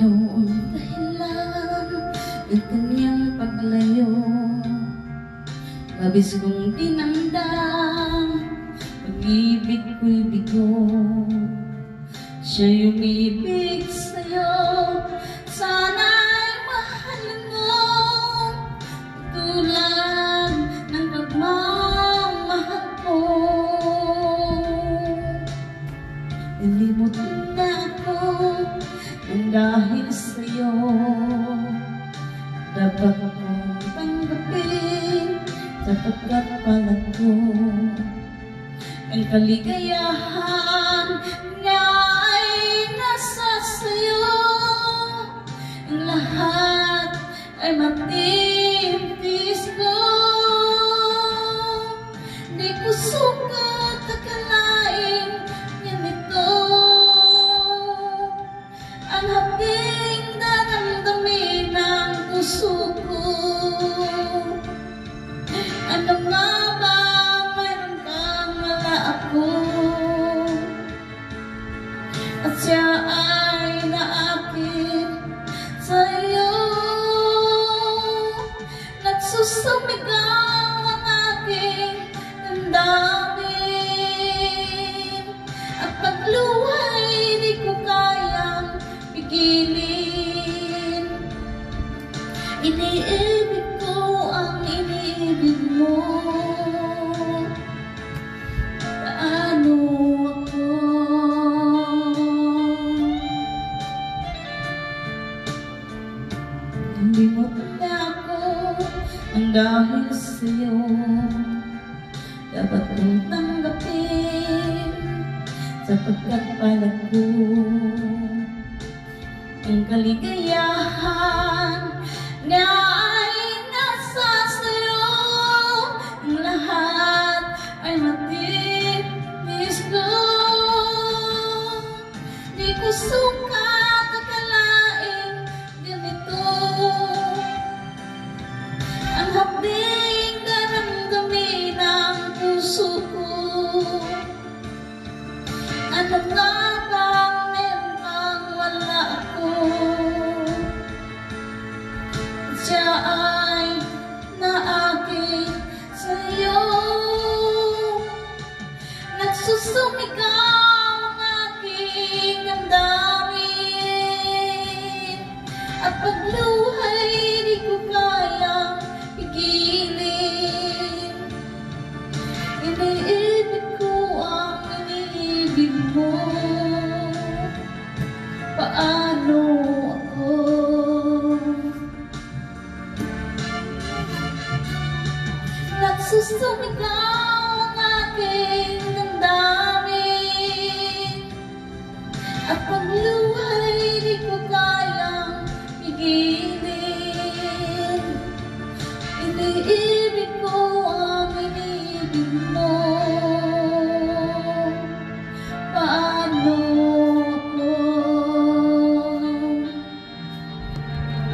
Ang dahilan ng kanyang paglayo? Labis kong tinandang Pag-ibig ko'y bigo Siya'y umibig sa'yo na ako dahil sa'yo. Dapat akong tanggapin Sapagkat palad ko. Ang kaligayahan Nga ay nasa sa'yo. Ang lahat ay matitis ko. Di ko sukat dahil sa'yo. Dapat kong tanggapin Sapagkat palad ko. Ang kaligayahan na ay Nagsusumigaw ang aking damdamin. At pagluhay di ko kayang pigilin. Iniibig ko ang iniibig mo. Paano ako? Nagsusumigaw damdamin. At pagluhay di ko kayang igilin. Iniibig ko